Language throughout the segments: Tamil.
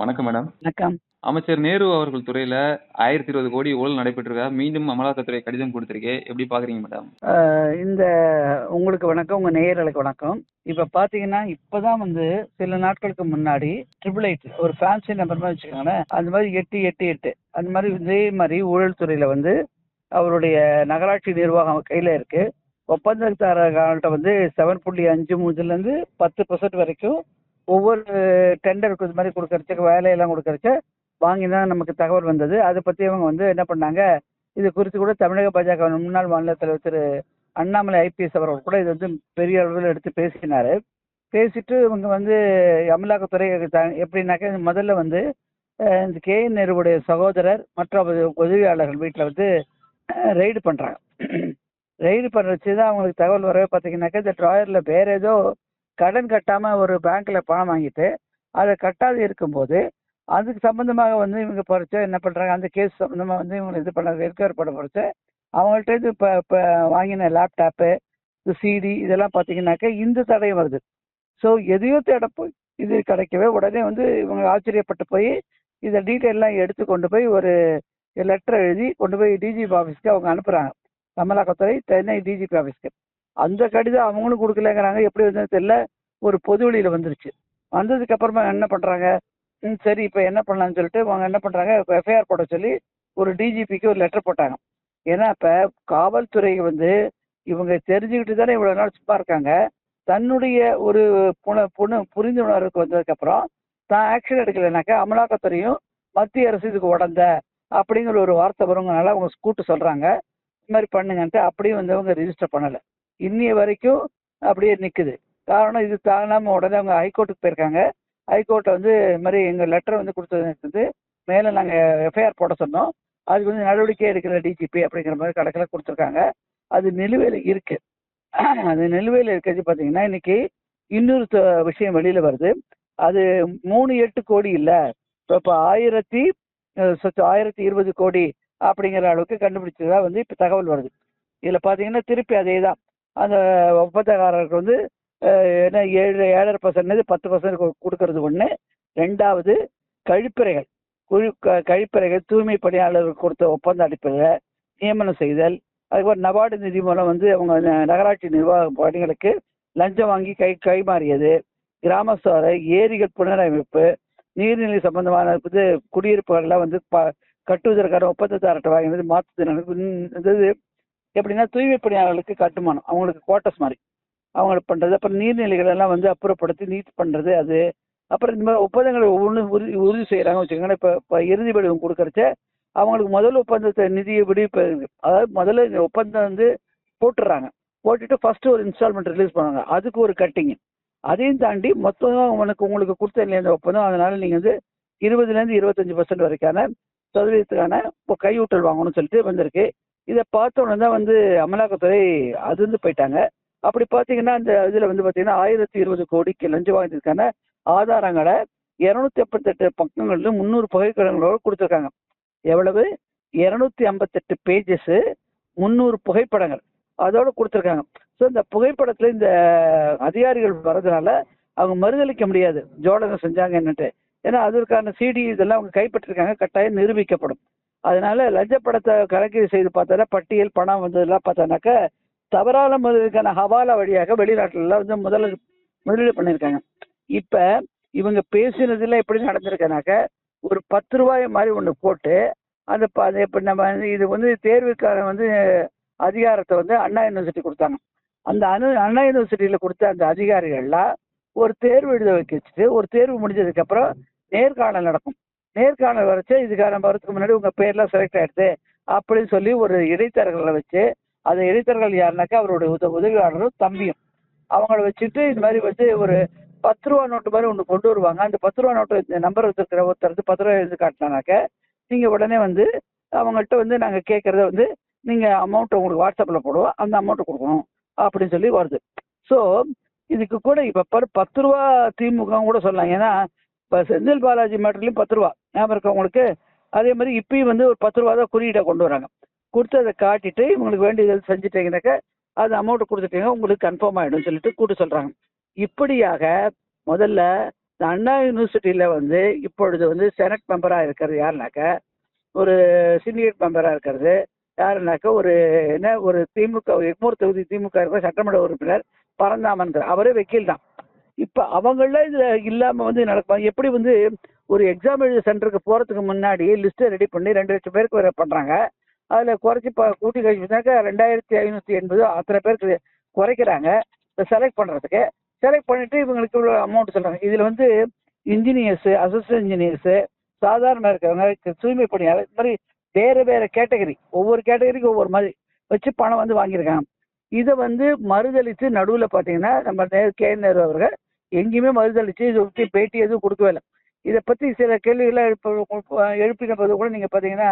வணக்கம் மேடம். வணக்கம். அமைச்சர் நேரு அவர்கள் துறையில 1020 கோடி ஊழல் நடைபெற்றிருக்கா மீண்டும் அமலாக்கத்துறை கடிதம் கொடுத்திருக்கே. எப்படி பார்க்குறீங்க மேடம்? இந்த உங்களுக்கு வணக்கம். உங்க நேயர்களுக்கு வணக்கம். இப்ப பார்த்தீங்கன்னா, இப்பதான் வந்து சில நாட்களுக்கு முன்னாடி 888 ஒரு ஃபேன்சி நம்பர் மாரி வச்சுக்கோங்களேன். அந்த மாரி 888 அந்த மாரி இதே மாரி ஊழல் துறையில வந்து அவருடைய நகராட்சி நிர்வாகம் கையில இருக்கு. ஒப்பந்ததாரர்கள்ட்ட வந்து 7.53லேருந்து 10% வரைக்கும் ஒவ்வொரு டெண்டருக்கு இது மாதிரி கொடுக்கறதுக்கு வேலையெல்லாம் குடுக்கறச்ச வாங்கி தான் நமக்கு தகவல் வந்தது. அதை பற்றி அவங்க வந்து என்ன பண்ணாங்க, இது குறித்து கூட தமிழக பாஜக முன்னாள் மாநில தலைவர் திரு அண்ணாமலை ஐபிஎஸ் அவர்கள் கூட இது வந்து பெரிய அளவில் எடுத்து பேசினார். பேசிட்டு இவங்க வந்து அமலாக்கத்துறை எப்படின்னாக்கா எப்படின்னாக்க முதல்ல வந்து இந்த கே என் நேருடைய சகோதரர் மற்ற உதவியாளர்கள் வீட்டில் வந்து ரெய்டு பண்ணுறாங்க ரெய்டு பண்ணுறச்சு தான் அவங்களுக்கு தகவல் வரவே பார்த்தீங்கன்னாக்கா, இந்த ட்ராயரில் வேற ஏதோ கடன் கட்டாம ஒரு பேங்க்ல பணம் வாங்கிட்டு, அதை கட்டாது இருக்கும்போது, அதுக்கு சம்பந்தமாக வந்து இவங்க பறிச்சு என்ன பண்றாங்க, அந்த கேஸ் சம்பந்தமா வந்து இவங்க இது பண்ண ரெக்கவர் பண்ண பறிச்சு அவங்கள்ட்ட இருந்து இப்போ இப்போ வாங்கின லேப்டாப்பு, சிடி இதெல்லாம் பார்த்தீங்கன்னாக்கா, இந்த தடையும் வருது. ஸோ எதையோ தேட போய் இது கிடைக்கவே உடனே வந்து இவங்க ஆச்சரியப்பட்டு போய், இதை டீட்டெயில்லாம் எடுத்து கொண்டு போய் ஒரு லெட்டர் எழுதி கொண்டு போய் டிஜிபி ஆஃபீஸ்க்கு அவங்க அனுப்புகிறாங்க அமலாக்கத்துறை சென்னை டிஜிபி ஆஃபீஸ்க்கு. அந்த கடிதம் அவங்களும் கொடுக்கலங்கிறாங்க எப்படி வந்து தெரியல. ஒரு பொது வெளியில வந்துருச்சு. வந்ததுக்கு அப்புறமா என்ன பண்றாங்க, ம் சரி இப்ப என்ன பண்ணலாம்னு சொல்லிட்டு அவங்க என்ன பண்றாங்க, எஃப்ஐஆர் போட சொல்லி ஒரு டிஜிபிக்கு ஒரு லெட்டர் போட்டாங்க. ஏன்னா இப்ப காவல்துறை வந்து இவங்க தெரிஞ்சுக்கிட்டு தானே இவ்வளவு நாள் சும்மா இருக்காங்க. தன்னுடைய ஒரு புன புன புரிந்துணர்வுக்கு வந்ததுக்கப்புறம், தான் ஆக்ஷன் எடுக்கலைனாக்கா அமலாக்கத்துறையும் மத்திய அரசு இதுக்கு உடந்த அப்படிங்கிற ஒரு வார்த்தை வருங்கனால அவங்க கூட்டு சொல்றாங்க. இது மாதிரி பண்ணுங்கன்ட்டு அப்படியும் வந்து அவங்க ரிஜிஸ்டர் பண்ணலை இன்னைய வரைக்கும் அப்படியே நிற்குது காரணம் இது தாங்காம உடனே அவங்க ஹைகோர்ட்டுக்கு போயிருக்காங்க. ஹைகோர்ட்டை வந்து இது மாதிரி எங்கள் லெட்டர் வந்து கொடுத்தது வந்து நாங்கள் எஃப்ஐஆர் போட சொன்னோம். அதுக்கு வந்து நடவடிக்கை எடுக்கிற டிஜிபி அப்படிங்கிற மாதிரி கணக்குல கொடுத்துருக்காங்க அது நிலுவையில் இருக்கு. அது நிலுவையில் இருக்கிறது பார்த்தீங்கன்னா, இன்னைக்கு இன்னொரு த விஷயம் வெளியில் வருது. அது 38 கோடி இல்லை இப்போ ஆயிரத்தி சொத்து ஆயிரத்தி இருபது கோடி அப்படிங்கிற அளவுக்கு கண்டுபிடிச்சதா வந்து இப்போ தகவல் வருது. இதில் பார்த்தீங்கன்னா, திருப்பி அதே தான். அந்த ஒப்பந்தக்காரருக்கு வந்து ஏன்னா என்ன 7 7.5% 10% கு குடுக்கறது ஒண்ணு. 2வது கழிப்பறைகள். குழி கழிப்பறைகள் தூய்மை பணியாளர்கள் கொடுத்த ஒப்பந்த அடிப்படையில் நியமனம் செய்தல். அதுக்கப்புறம் நபார்டு நிதி மூலம் வந்து அவங்க ந நகராட்சி நிர்வாக பணிகளுக்கு லஞ்சம் வாங்கி கை கைமாறியது. கிராம ஏரிகள் புனரமைப்பு, நீர்நிலை சம்பந்தமான இது குடியிருப்புகள்லாம் வந்து ப கட்டுவதற்கான ஒப்பந்ததாரர்ட்ட வாங்கினது மாற்றுத்திறனாளிகளுக்கு இது எப்படின்னா தூய்மை பணியாளர்களுக்கு கட்டுமானம். அவங்களுக்கு குவார்ட்டர்ஸ் மாதிரி அவங்க பண்ணுறது அப்புறம் நீர்நிலைகள் எல்லாம் வந்து அப்புறப்படுத்தி நீட் பண்ணுறது அது. அப்புறம் இந்த மாதிரி ஒப்பந்தங்களை ஒவ்வொன்னும் உறுதி உறுதி செய்கிறாங்க வச்சுக்கோங்களேன். இப்போ இப்போ இறுதி வடிவம் கொடுக்குறச்ச அவங்களுக்கு முதல் ஒப்பந்தத்தை நிதியை விடு இப்போ அதாவது முதல்ல இந்த ஒப்பந்தம் வந்து போட்டுடுறாங்க போட்டுட்டு ஃபஸ்ட்டு ஒரு இன்ஸ்டால்மெண்ட் ரிலீஸ் பண்ணுவாங்க. அதுக்கு ஒரு கட்டிங். அதையும் தாண்டி மொத்தமாக உனக்கு உங்களுக்கு கொடுத்த இல்லையா அந்த ஒப்பந்தம், அதனால் நீங்கள் வந்து 20லேருந்து 25% வரைக்கான சதவீதத்துக்கான இப்போ கையூட்டல் வாங்கணும்னு சொல்லிட்டு வந்திருக்கு. இதை பார்த்த உடனே தான் வந்து அமலாக்கத்துறை அதிர்ந்து போயிட்டாங்க. அப்படி பார்த்தீங்கன்னா, அந்த இதில் வந்து பார்த்தீங்கன்னா, 1020 கோடிக்கு லஞ்சம் வாங்கியதற்கான ஆதாரங்கள 258 பக்கங்கள்ல 300 புகைப்படங்களோட கொடுத்துருக்காங்க எவ்வளவு? 258 பேஜஸ் 300 புகைப்படங்கள். அதோடு கொடுத்துருக்காங்க ஸோ இந்த புகைப்படத்தில் இந்த அதிகாரிகள் வர்றதுனால, அவங்க மறுதளிக்க முடியாது. ஜோடகம் செஞ்சாங்க என்னன்ட்டு. ஏன்னா அதற்கான சிடி இதெல்லாம் அவங்க கைப்பற்றிருக்காங்க. கட்டாயம் நிரூபிக்கப்படும். அதனால லஞ்ச பணத்த கணக்கீடு செய்து பார்த்தா பட்டியல், பணம் வந்ததெல்லாம் பார்த்தானாக்கா, தவறான முதலுக்கான ஹவாலா வழியாக வெளிநாட்டுலலாம் வந்து முதல முதலீடு பண்ணியிருக்காங்க. இப்போ இவங்க பேசினதுல எப்படி நடந்திருக்கனாக்க ஒரு பத்து ரூபாய் மாதிரி ஒன்று போட்டு, அந்த இப்போ நம்ம இது வந்து தேர்வுக்கான வந்து அதிகாரத்தை வந்து அண்ணா யூனிவர்சிட்டி கொடுத்தாங்க அந்த அணு அண்ணா யூனிவர்சிட்டியில் கொடுத்த அந்த அதிகாரிகள்லாம் ஒரு தேர்வு எழுத வைக்க வச்சுட்டு, ஒரு தேர்வு முடிஞ்சதுக்கப்புறம் நேர்காணல் நடக்கும். நேர்காணல் வரைச்சு இதுக்கான வரதுக்கு முன்னாடி உங்கள் பேர்லாம் செலக்ட் ஆகிடுது அப்படின்னு சொல்லி ஒரு இடைத்தரகர்களை வச்சு, அதை எரித்தவர்கள் யாருனாக்கா அவருடைய உத உதவியாளரும், தம்பியும். அவங்கள வச்சுட்டு இந்த மாதிரி வந்து ஒரு பத்து ரூபா நோட்டு மாதிரி ஒன்று கொண்டு வருவாங்க. அந்த பத்து ரூபா நோட்டு நம்பர் வச்சிருக்கிற ஒருத்தர் வந்து ரூ. 10 எழுதி நீங்கள் உடனே வந்து அவங்கள்ட்ட வந்து நாங்கள் கேட்குறத வந்து நீங்கள் அமௌண்ட் உங்களுக்கு வாட்ஸ்அப்பில் போடுவோம். அந்த அமௌண்ட்டை கொடுக்கணும் அப்படின்னு சொல்லி வருது. ஸோ இதுக்கு கூட இப்ப பாரு ரூ. 10 திமுகன்னு கூட சொல்லலாம். ஏன்னா, இப்போ செந்தில் பாலாஜி மேட்டர்லயும் ரூ. 10 ஞாபகம் இருக்கா உங்களுக்கு? அதே மாதிரி இப்பயும் வந்து ஒரு பத்து ரூபா தான் குறியீட்டை கொண்டு வராங்க. குடுத்து அத காட்டிட்டு இவங்களுக்கு வேண்டியதை செஞ்சுட்டீங்கன்னாக்க, அது அமௌண்ட் கொடுத்துட்டீங்க உங்களுக்கு கன்ஃபார்ம் ஆகிடும் சொல்லிட்டு கூட்டு சொல்றாங்க. இப்படியாக முதல்ல இந்த அண்ணா யூனிவர்சிட்டியில வந்து இப்பொழுது வந்து செனட் மெம்பராக இருக்கிறது யாருனாக்க ஒரு சிண்டிகேட் மெம்பராக இருக்கிறது யாருனாக்க ஒரு என்ன ஒரு திமுக எக்மூர் தொகுதி திமுக இருக்கிற சட்டமன்ற உறுப்பினர் பரந்தாமன்கிற அவரே வக்கீல் தான் இப்போ அவங்கள இதில் இல்லாமல் வந்து நடக்கும் எப்படி வந்து ஒரு எக்ஸாம் எழுத சென்டருக்கு போகிறதுக்கு முன்னாடி லிஸ்ட்டை ரெடி பண்ணி ரெண்டு லட்சம் பேருக்கு வேறு பண்ணுறாங்க அதுல குறைச்சி ப- கூட்டி கழிச்சுனாக்கா ரெண்டாயிரத்தி ஐநூத்தி எண்பது அத்தனை பேருக்கு குறைக்கிறாங்க செலக்ட் பண்றதுக்கு செலக்ட் பண்ணிட்டு இவங்களுக்கு இவ்வளோ அமௌண்ட் சொல்றாங்க இதுல வந்து இன்ஜினியர்ஸு அசிஸ்டன்ட் இன்ஜினியர்ஸு சாதாரண இருக்கிறவங்க தூய்மை பணியாளர் இந்த மாதிரி வேறு வேறு கேட்டகரி ஒவ்வொரு கேட்டகரிக்கு ஒவ்வொரு மாதிரி வச்சு பணம் வந்து வாங்கியிருக்காங்க இதை வந்து மறுதளித்து நடுவில் பார்த்தீங்கன்னா நம்ம நேரு கே நேரு அவர்கள் எங்கேயுமே மறுதளித்து இதை பற்றி பேட்டி எதுவும் கொடுக்கவே இல்லை இதை பற்றி சில கேள்விகளை எழுப்ப எழுப்பின போது கூட நீங்கள் பார்த்தீங்கன்னா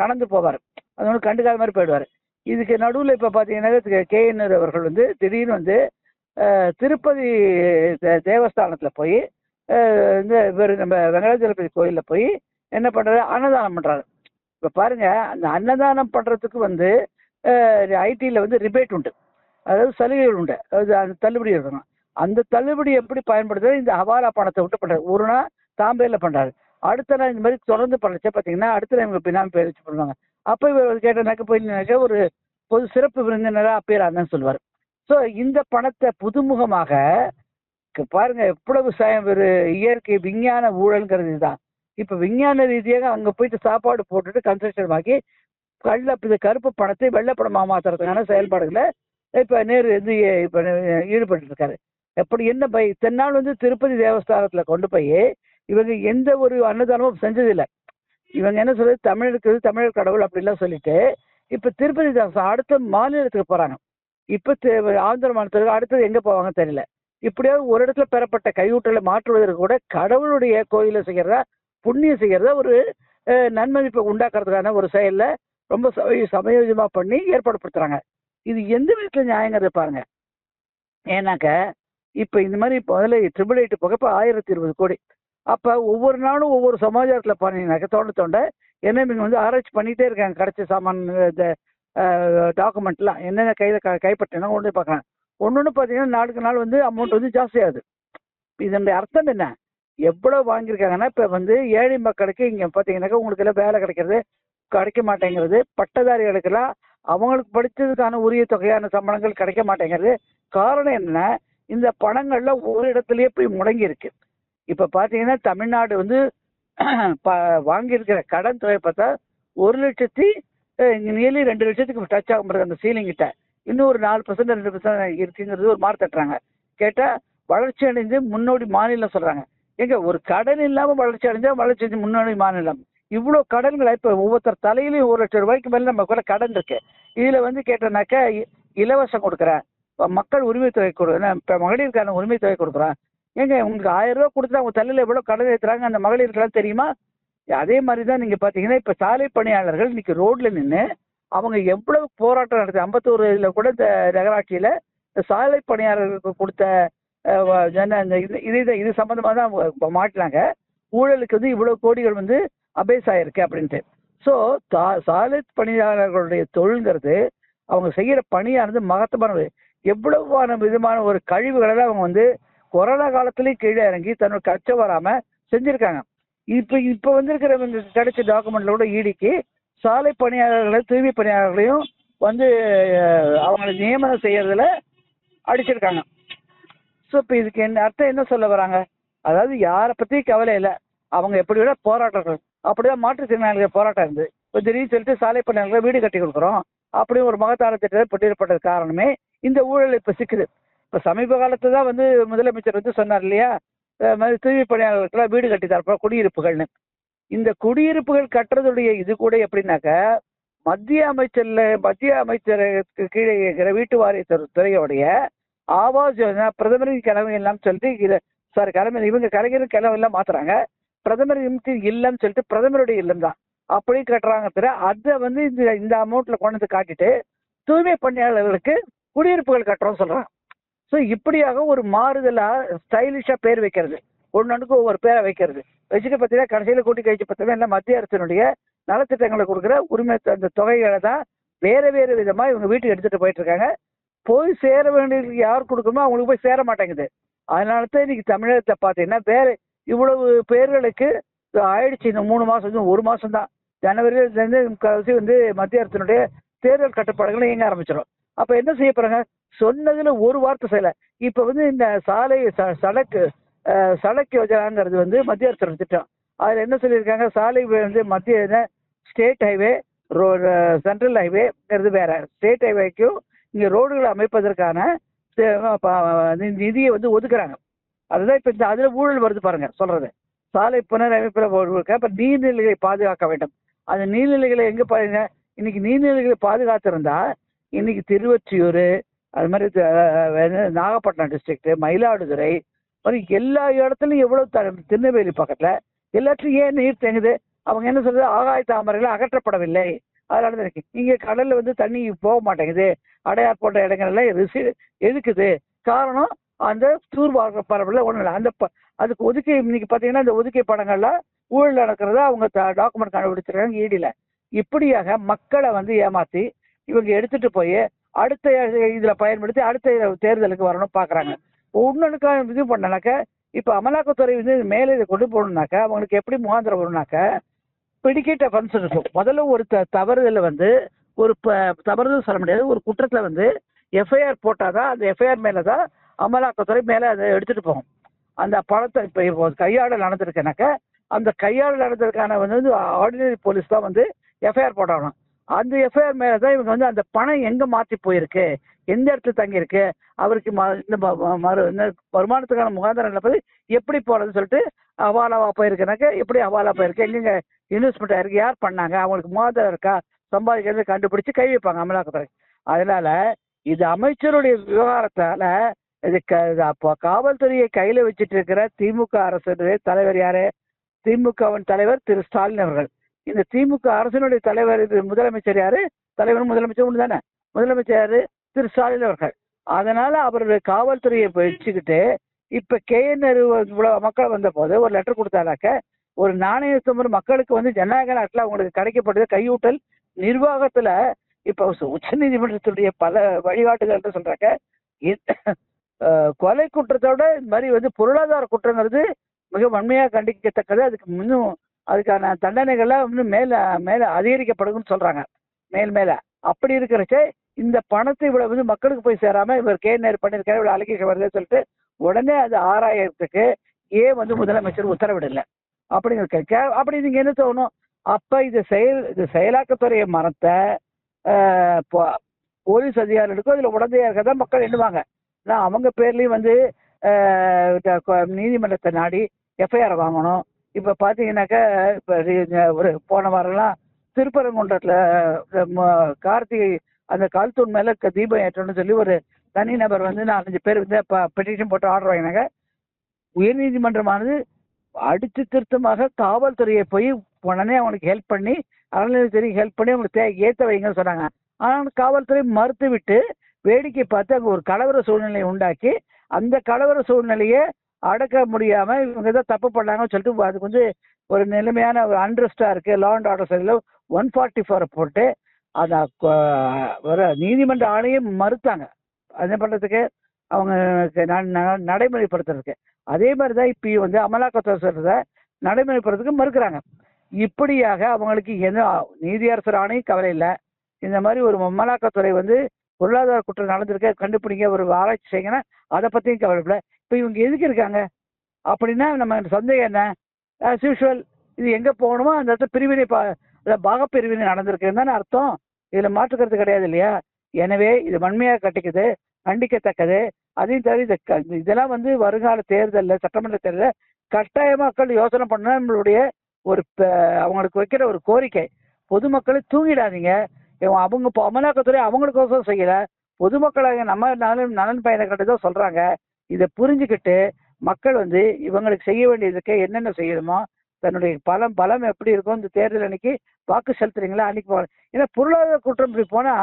கடந்து போவார். அது ஒன்றும் கண்டுக்காத மாதிரி போயிடுவார். இதுக்கு நடுவில் இப்போ பார்த்தீங்கன்னா கே. அவர்கள் வந்து திடீர்னு வந்து திருப்பதி தேவஸ்தானத்தில் போய் இந்த இவர் நம்ம வெங்கடாஜலபதி கோயிலில் போய் என்ன பண்ணுறாரு அன்னதானம் பண்ணுறாரு இப்போ பாருங்க அந்த அன்னதானம் பண்ணுறதுக்கு வந்து ஐடியில் வந்து ரிபேட் உண்டு. அதாவது சலுகைகள் உண்டு. அதாவது அந்த தள்ளுபடி இருக்கணும். அந்த தள்ளுபடி எப்படி பயன்படுத்துறது? இந்த ஹவாலா பணத்தை விட்டு பண்ணுறாரு ஒரு நாள் தாம்பேரில் பண்ணுறாரு அடுத்த நாள் இந்த மாதிரி தொடர்ந்து பண்ணுறச்ச பார்த்தீங்கன்னா அடுத்த நாள் இவங்க பின்னாடி பேர் வச்சு பண்ணுவாங்க. அப்போ இவர் கேட்டனாக்க போய் ஒரு பொது சிறப்பு விருந்தினராக அப்பேராங்கன்னு சொல்லுவார். ஸோ இந்த பணத்தை புதுமுகமாக பாருங்க எவ்வளவு ச- ஒரு இயற்கை விஞ்ஞான ஊழல்ங்கிறது இதுதான். இப்போ விஞ்ஞான ரீதியாக அங்கே போயிட்டு சாப்பாடு போட்டுட்டு கன்ஸ்ட்ரக்ஷன் ஆக்கி கள்ள இது கருப்பு பணத்தை வெள்ளைப்படமா மாமாத்துறதுக்கான செயல்பாடுகளை இப்போ நேரு வந்து இப்போ ஈடுபட்டு இருக்காரு. எப்படி என்ன பை இத்தனை நாள் வந்து திருப்பதி தேவஸ்தானத்தில் கொண்டு போய் இவங்க எந்த ஒரு அன்னதானமும் செஞ்சதில்லை. இவங்க என்ன சொல்றது? தமிழருக்கு தமிழர் கடவுள் அப்படிலாம் சொல்லிட்டு இப்ப திருப்பதி தேவஸ்தானம் அடுத்த மாநிலத்துக்கு போறாங்க. இப்ப ஆந்திர மாநிலத்துக்கு அடுத்தது எங்க போவாங்க தெரியல. இப்படியாவது ஒரு இடத்துல பெறப்பட்ட கையூட்டலை மாற்றுவதற்கு கூட கடவுளுடைய கோயிலை செய்கிறதா புண்ணியம் செய்கிறதா ஒரு அஹ், நன்மதிப்பை உண்டாக்குறதுக்கான ஒரு செயல்ல ரொம்ப சமய பண்ணி ஏற்பாடுபடுத்துறாங்க இது எந்த விதத்துல நியாயங்கிறத பாருங்க. ஏன்னாக்க இப்ப இந்த மாதிரி முதல்ல ட்ரிபிள் எயிட் போக இப்போ ஆயிரத்தி இருபது கோடி. அப்ப ஒவ்வொரு நாளும் ஒவ்வொரு சமாச்சாரத்துல பண்ணினாக்க தோண்ட தோண்ட என்ன இவங்க வந்து ஆராய்ச்சி பண்ணிட்டே இருக்காங்க கிடைச்ச சாமான் இந்த டாக்குமெண்ட்லாம் என்னென்ன கையில க- கைப்பற்றினா ஒன்று பார்க்குறாங்க ஒன்று ஒன்று பார்த்தீங்கன்னா நாளுக்கு நாள் வந்து அமௌண்ட் வந்து ஜாஸ்தியாகுது. இதனுடைய அர்த்தம் என்ன? எவ்வளவு வாங்கியிருக்காங்கன்னா இப்போ வந்து ஏழை மக்களுக்கு இங்கே பார்த்தீங்கன்னாக்கா உங்களுக்கு எல்லாம் வேலை கிடைக்கிறது கிடைக்க மாட்டேங்கிறது பட்டதாரிகளுக்கெல்லாம் அவங்களுக்கு படித்ததுக்கான உரிய தொகையான சம்பளங்கள் கிடைக்க மாட்டேங்கிறது. காரணம் என்னன்னா இந்த பணங்கள்லாம் ஒரு இடத்துலயே போய் முடங்கி இருக்கு இப்ப பாத்தீங்கன்னா தமிழ்நாடு வந்து வாங்கியிருக்கிற கடன் தொகை பார்த்தா ஒரு லட்சத்தி நியர்லி ரெண்டு லட்சத்துக்கு டச் ஆகும் அந்த சீலிங் கிட்ட. இன்னும் ஒரு நாலு பர்சன்ட் ரெண்டு பர்சன்ட் இருக்குங்கிறது ஒரு மார்க் தட்டுறாங்க. கேட்டா வளர்ச்சி அடைந்து முன்னோடி மாநிலம் சொல்றாங்க. எங்க ஒரு கடன் இல்லாம வளர்ச்சி அடைஞ்சா வளர்ச்சி அடைஞ்சு முன்னோடி மாநிலம். இவ்வளோ கடன்களை இப்போ ஒவ்வொருத்தர் தலையிலையும் ஒரு லட்சம் ரூபாய்க்கு மேலே நம்ம கூட கடன் இருக்கு. இதில் வந்து கேட்டோம்னாக்கா இ- இலவசம் கொடுக்குறேன். மக்கள் உரிமை தொகை கொடுக்குறேன் இப்ப மகளிருக்கான உரிமை தொகை கொடுக்குறேன். ஏங்க உங்களுக்கு ஆயிரம் ரூபா கொடுத்தா உங்க தலையில எவ்வளவு கடன் ஏற்றுறாங்க அந்த மகளிருக்கெல்லாம் தெரியுமா? அதே மாதிரி தான் நீங்க பாத்தீங்கன்னா இப்ப சாலை பணியாளர்கள் இன்னைக்கு ரோட்ல நின்று அவங்க எவ்வளவு போராட்டம் நடத்தி ஐம்பத்தோருல கூட இந்த நகராட்சியில இந்த சாலை பணியாளர்களுக்கு கொடுத்த இந்த இது இது இது சம்பந்தமா தான் அவங்க மாட்டினாங்க. ஊழலுக்கு வந்து இவ்வளவு கோடிகள் வந்து அபேஸ் ஆயிருக்கு அப்படின்ட்டு. ஸோ சாலை பணியாளர்களுடைய தொழில்ங்கிறது அவங்க செய்யற பணியானது மகத்தமானது. எவ்வளவான விதமான ஒரு கழிவுகளை அவங்க வந்து கொரோனா காலத்திலயும் கீழே இறங்கி தன்னோட கச்சம் வராம செஞ்சிருக்காங்க. இப்ப இப்ப வந்திருக்கிறவங்க கிடைச்ச டாக்குமெண்ட்ல கூட ஈடிக்கு சாலை பணியாளர்களை தூய்மை பணியாளர்களையும் வந்து அவங்களை நியமனம் செய்யறதுல அடிச்சிருக்காங்க. ஸோ இப்போ இதுக்கு என்ன அர்த்தம் என்ன சொல்ல வராங்க? அதாவது யாரை பத்தி கவலை இல்லை. அவங்க எப்படி விட போராட்டங்கள் அப்படிதான் மாற்றுத்திறனாளிகள் போராட்டம் இருந்து. இப்போ திடீர்னு சொல்லிட்டு சாலை பணியாளர்களை வீடு கட்டி கொடுக்குறோம். அப்படின்னு ஒரு மகத்தான திட்டத்தை பட்டியலிடப்பட்டது காரணமே இந்த ஊழல் இப்போ சிக்குது. இப்போ சமீப காலத்துல தான் வந்து முதலமைச்சர் வந்து சொன்னார் இல்லையா? தூய்மை பணியாளர்களுக்கெல்லாம் வீடு கட்டி தரப்போம் குடியிருப்புகள்னு. இந்த குடியிருப்புகள் கட்டுறதுடைய இது கூட எப்படின்னாக்க மத்திய அமைச்சர்ல மத்திய அமைச்சருக்கு கீழே இருக்கிற வீட்டு வாரிய துறையோடைய ஆவாஸ் யோஜனா பிரதமரின் கனவு எல்லாம் சொல்லிட்டு இது சாரி கலைஞர் இவங்க கலைஞர் கனவு எல்லாம் மாத்துறாங்க. பிரதமர் இல்லம் சொல்லிட்டு பிரதமருடைய இல்லம் தான். அப்படி கட்டுறாங்க தவிர அதை வந்து இந்த இந்த அமௌண்ட்ல கொண்டு வந்து காட்டிட்டு தூய்மை பணியாளர்களுக்கு குடியிருப்புகள் கட்டுறோம் சொல்றான் ஸோ இப்படியாக ஒரு மாறுதலா ஸ்டைலிஷா பேர் வைக்கிறது. ஒன்னொன்றுக்கு ஒவ்வொரு பேரை வைக்கிறது. வச்சுட்டு பார்த்தீங்கன்னா கடைசியில் கூட்டி கழிச்சு பார்த்தோம்னா எல்லாம் மத்திய அரசினுடைய நலத்திட்டங்களை கொடுக்குற உரிமை த- அந்த தொகைகளை தான் வேறு வேறு விதமாக இவங்க வீட்டுக்கு எடுத்துகிட்டு போயிட்டு இருக்காங்க. போய் சேர வேண்டியது யார் கொடுக்குமோ அவங்களுக்கு போய் சேர மாட்டேங்குது. அதனால தான் இன்னைக்கு தமிழகத்தை பார்த்தீங்கன்னா வேறு இவ்வளவு பேர்களுக்கு ஆயிடுச்சு இந்த மூணு மாதம் ஒரு மாதம் தான் ஜனவரியிலேருந்து கடைசி வந்து மத்திய அரசினுடைய தேர்தல் கட்டுப்பாடுகளை இயங்க ஆரம்பிச்சிடும் அப்ப என்ன செய்ய போறாங்க? சொன்னதுல ஒரு வார்த்தை செய்யல. இப்ப வந்து இந்த சாலை ச- சடக்கு சடக்கு யோஜனாங்கிறது வந்து மத்திய அரசோட திட்டம். அதுல என்ன சொல்லியிருக்காங்க? சாலை வந்து மத்திய ஸ்டேட் ஹைவே ரோ சென்ட்ரல் ஹைவேங்கிறது வேற. ஸ்டேட் ஹைவேக்கும் இங்க ரோடுகளை அமைப்பதற்கான நிதியை வந்து ஒதுக்குறாங்க. அதுதான் இப்ப இந்த அதுல ஊழல் வருது பாருங்க சொல்றது. சாலை புனரமைப்பில் இருக்க இப்ப நீர்நிலைகளை பாதுகாக்க வேண்டும். அந்த நீர்நிலைகளை எங்க பாருங்க? இன்னைக்கு நீர்நிலைகளை பாதுகாத்திருந்தா இன்னைக்கு திருவொற்றியூர் அது மாதிரி நாகப்பட்டினம் டிஸ்ட்ரிக்ட் மயிலாடுதுறை மாதிரி எல்லா இடத்துலையும் எவ்வளோ த- திருநெல்வேலி பக்கத்தில் எல்லாத்துலையும் ஏன் நீர் தேங்குது? அவங்க என்ன சொல்றது? ஆகாய தாமரைகள் அகற்றப்படவில்லை. அதனால தான் இருக்கு. இங்கே கடலில் வந்து தண்ணி போக மாட்டேங்குது. அடையார் போன்ற இடங்கள்லாம் ரிசி எதுக்குது காரணம் அந்த தூர்வார பரவல ஒன்றும் இல்லை. அந்த ப- அதுக்கு ஒதுக்கி இன்னைக்கு பார்த்தீங்கன்னா அந்த ஒதுக்கி படங்கள்ல ஊழல் நடக்கிறத அவங்க டாக்குமெண்ட் கண்டுபிடிச்சிருக்காங்க ஈடியில் இப்படியாக மக்களை வந்து ஏமாற்றி இவங்க எடுத்துட்டு போய் அடுத்த இதுல பயன்படுத்தி அடுத்த தேர்தலுக்கு வரணும் பாக்குறாங்க. உன்னனுக்காக இது பண்ணனாக்க இப்ப அமலாக்கத்துறை வந்து மேலே இதை கொண்டு போகணும்னாக்க அவங்களுக்கு எப்படி முகாந்திரம் வரும்னாக்க பிடிக்கிட்ட அஃபன்ஸ் இருக்கும் முதல்ல ஒரு த தவறுதல வந்து ஒரு ப- தவறுதல் சொல்ல முடியாது. ஒரு குற்றத்தில் வந்து எஃப்ஐஆர் போட்டால் தான் அந்த எஃப்ஐஆர் மேலே தான் அமலாக்கத்துறை மேலே அதை எடுத்துகிட்டு போகும். அந்த பணத்தை இப்போ இப்போ கையாடல் நடந்திருக்குனாக்க அந்த கையாடல் நடந்ததுக்கான வந்து ஆர்டினரி போலீஸ் தான் வந்து எஃப்ஐஆர் போடணும். அந்த எஃப்ஐஆர் மேல தான் இவங்க வந்து அந்த பணம் எங்க மாத்தி போயிருக்கு? எந்த இடத்துல தங்கியிருக்கு? அவருக்கு ம- இந்த மறு இந்த வருமானத்துக்கான முகாந்திரம் நிலப்பது எப்படி போறதுன்னு சொல்லிட்டு அவாலாவா போயிருக்குனாக்க எப்படி அவாலா போயிருக்கு? எங்கெங்க இன்வெஸ்ட்மெண்ட் ஆயிருக்கு? யார் பண்ணாங்க? அவங்களுக்கு முகாந்திரம் இருக்கா? சம்பாதிக்கிறது கண்டுபிடிச்சு கை வைப்பாங்க அமலாக்கத்துறை. அதனால இது அமைச்சருடைய விவகாரத்தால இது க- இது அப்போ காவல்துறையை கையில வச்சிட்டு இருக்கிற திமுக அரசுடைய தலைவர் யாரு? திமுகவின் தலைவர் திரு ஸ்டாலின் அவர்கள். இந்த திமுக அரசினுடைய தலைவர் இது முதலமைச்சர் யாரு? தலைவர் முதலமைச்சர் ஒன்று தானே முதலமைச்சர் யாரு? திரு ஸ்டாலின் அவர்கள். அதனால அவருடைய காவல்துறையை வச்சுக்கிட்டு இப்ப கேஎன்ஆர் இவ்வளவு மக்கள் வந்த போது ஒரு லெட்டர் கொடுத்தாலாக்க ஒரு நாணயத்தமிழ் மக்களுக்கு வந்து ஜனநாயக நாட்டில் அவங்களுக்கு கிடைக்கப்பட்டது கையூட்டல் நிர்வாகத்துல இப்ப உச்ச நீதிமன்றத்துடைய பல வழிகாட்டுகள் சொல்றாங்க கொலை குற்றத்தோட இந்த மாதிரி வந்து பொருளாதார குற்றங்கிறது மிக வன்மையாக கண்டிக்கத்தக்கது. அதுக்கு இன்னும் அதுக்கான தண்டனைகள்லாம் இன்னும் மேல மேல அதிகரிக்கப்படும்னு சொல்றாங்க. மேல் மேல. அப்படி இருக்கிறச்சே இந்த பணத்தை இவ்வளவு வந்து மக்களுக்கு போய் சேராம இவர் கே நேர் பண்ணிருக்காரு இவ்வளவு அலகேஷன் வருதுன்னு சொல்லிட்டு உடனே அது ஆறாயிரத்துக்கு ஏன் வந்து முதலமைச்சர் உத்தரவிடல. அப்படிங்கிற கே- அப்படி நீங்க என்ன தோணும் அப்ப இது செயல் இது செயலாக்கத்துறையை மரத்தை போலீஸ் அதிகாரிகளுக்கும் இதுல உடந்தையா இருக்கதான் மக்கள் எண்ணுவாங்க. நான் அவங்க பேர்லயும் வந்து நீதிமன்றத்தை நாடி எஃப்ஐஆர் வாங்கணும். இப்ப பாத்தீங்கன்னாக்கா இப்ப ஒரு போன வாரம்லாம் திருப்பரங்குன்றத்துல கார்த்திகை அந்த கால்தூண் மேல தீபம் ஏற்றணும்னு சொல்லி ஒரு தனி நபர் வந்து நாலஞ்சு பேர் வந்து பெட்டிஷன் போட்டு ஆர்டர் வாங்கினாங்க. உயர்நீதிமன்றமானது அடித்து திருத்தமாக காவல்துறையை போய் உடனே அவனுக்கு ஹெல்ப் பண்ணி அறநிலையத்துறை ஹெல்ப் பண்ணி அவங்களுக்கு தே ஏற்ற வைங்கன்னு சொன்னாங்க. ஆனால் காவல்துறை மறுத்து விட்டு வேடிக்கை பார்த்து அங்க ஒரு கலவர சூழ்நிலையை உண்டாக்கி அந்த கலவர சூழ்நிலையை அடக்க முடியாம இவங்க ஏதோ தப்பு பண்ணாங்கன்னு சொல்லிட்டு அதுக்கு வந்து ஒரு நிலைமையான ஒரு அண்ட்ரஸ்டா இருக்கு. லா அண்ட் ஆர்டர் சைடில் ஒன் ஃபார்ட்டி ஃபோரை போட்டு அந்த வர ஒரு நீதிமன்ற ஆணையம் மறுத்தாங்க. என்ன பண்ணுறதுக்கு அவங்க நடைமுறைப்படுத்துறதுக்கு. அதே மாதிரி தான் இப்போ வந்து அமலாக்கத்துறை சொல்றத நடைமுறைப்படுறதுக்கு மறுக்கிறாங்க. இப்படியாக அவங்களுக்கு என்ன நீதியரசர் ஆணையும் கவலை இல்லை. இந்த மாதிரி ஒரு அமலாக்கத்துறை வந்து பொருளாதார குற்றம் நடந்திருக்க கண்டுபிடிங்க ஒரு ஆராய்ச்சி செய்யுங்கன்னா அதை பற்றியும் கவலை இல்லை. இப்போ இவங்க எதுக்கு இருக்காங்க? அப்படின்னா நம்ம சந்தேகம் என்ன? ஆஸ் யூஷுவல் இது எங்க போகணுமோ அந்த இடத்துல பிரிவினை பா பாகப்பிரிவினை நடந்திருக்குன்னு தானே அர்த்தம். இதில் மாற்றுக்கிறது கிடையாது இல்லையா? எனவே இது வன்மையாக கட்டிக்குது கண்டிக்கத்தக்கது. அதையும் தவிர இந்த இதெல்லாம் வந்து வருங்கால தேர்தலில் சட்டமன்ற தேர்தலில் கட்டாய மக்கள் யோசனை பண்ண நம்மளுடைய ஒரு அவங்களுக்கு வைக்கிற ஒரு கோரிக்கை. பொதுமக்களை தூங்கிடாதீங்க. அவங்க இப்போ அமலாக்கத்துறை அவங்களுக்கோசரம் செய்யலை. பொதுமக்களாக நம்ம நலன் நலன் பயனை தான் சொல்றாங்க. இதை புரிஞ்சுக்கிட்டு மக்கள் வந்து இவங்களுக்கு செய்ய வேண்டியதுக்கு என்னென்ன செய்யணுமோ தன்னுடைய பலம் பலம் எப்படி இருக்கும் இந்த தேர்தல் அன்னைக்கு வாக்கு செலுத்துறீங்களா அன்னைக்கு ஏன்னா பொருளாதார குற்றம் இப்படி போனா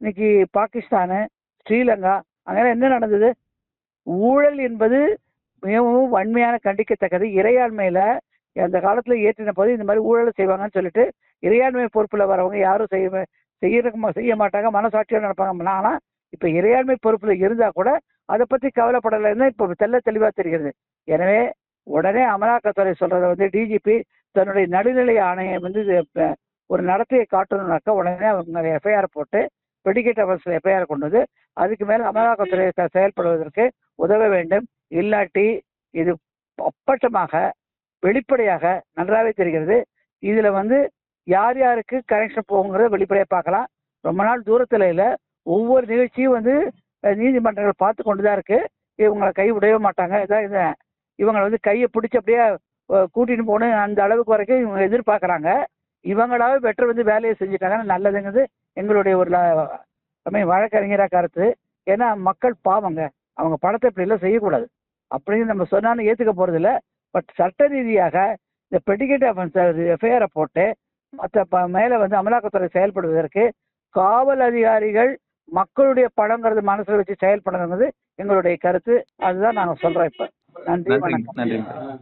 இன்னைக்கு பாகிஸ்தானு ஸ்ரீலங்கா அங்கெல்லாம் என்ன நடந்தது? ஊழல் என்பது மிகவும் வன்மையான கண்டிக்கத்தக்கது. இறையாண்மையில அந்த காலத்துல ஏற்றின போது இந்த மாதிரி ஊழல் செய்வாங்கன்னு சொல்லிட்டு இறையாண்மை பொறுப்புல வரவங்க யாரும் செய்ய செய்ய செய்ய மாட்டாங்க மனசாட்சியோட நடப்பாங்க. ஆனா இப்ப இறையாண்மை பொறுப்புல இருந்தா கூட அதை பத்தி கவலைப்படலைன்னு இப்போ தெள்ள தெளிவா தெரிகிறது. எனவே உடனே அமலாக்கத்துறை சொல்றதை வந்து டிஜிபி தன்னுடைய நடுநிலை ஆணையம் வந்து இது, ஒரு நடத்தையை காட்டணும்னாக்கா உடனே அவங்க எஃப்ஐஆர் போட்டு பெடிகேட் அவர்ஸில் எஃப்ஐஆர் கொண்டு வந்து அதுக்கு மேலே அமலாக்கத்துறை செயல்படுவதற்கு உதவ வேண்டும். இல்லாட்டி இது அப்பட்டமாக வெளிப்படையாக நன்றாகவே தெரிகிறது. இதுல வந்து யார் யாருக்கு கனெக்ஷன் போகுங்கிறத வெளிப்படையாக பார்க்கலாம். ரொம்ப நாள் தூரத்தில் இல்லை. ஒவ்வொரு நிகழ்ச்சியும் வந்து நீதிமன்றங்கள் பார்த்து கொண்டு தான் இருக்கு. இவங்களை கை விடவே மாட்டாங்க. இதான் இது. இவங்களை வந்து கையை பிடிச்சி அப்படியே அஹ், கூட்டிட்டு போகணும். அந்த அளவுக்கு வரைக்கும் இவங்க எதிர்பார்க்குறாங்க. இவங்களாவே பெட்டர் வந்து வேலையை செஞ்சுட்டாங்கன்னா நல்லதுங்கிறது எங்களுடைய ஒரு வழக்கறிஞராக கருத்து. ஏன்னா மக்கள் பாவங்க. அவங்க பணத்தை இப்படி எல்லாம் செய்யக்கூடாது. அப்படின்னு நம்ம சொன்னாலும் ஏற்றுக்க போகிறதில்ல பட் சட்ட ரீதியாக இந்த பெடிகேட் எஃப்ஐஆரை போட்டு மற்ற மேலே வந்து அமலாக்கத்துறை செயல்படுவதற்கு காவல் அதிகாரிகள் மக்களுடைய பணங்கிறது மனசுல வச்சு செயல்படணுங்கிறது எங்களுடைய கருத்து. அதுதான் நாங்க சொல்றோம் இப்ப. நன்றி நன்றி வணக்கம். நன்றி.